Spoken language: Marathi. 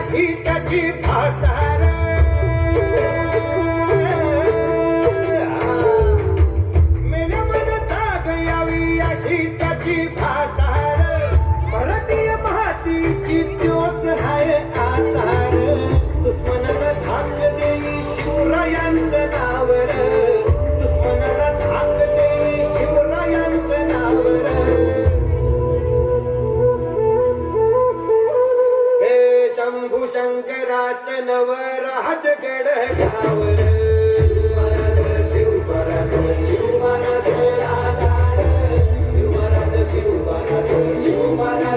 अशी त्याची भासार मेल्या मनता गयावी अशी त्याची भासार मराठी मातीची त्योच हाय आसार. दुश्मनाला धाक देई शिवरायांचं नावर शंभू शंकराच नव राजगड गावर शिव महाराज शिव महाराज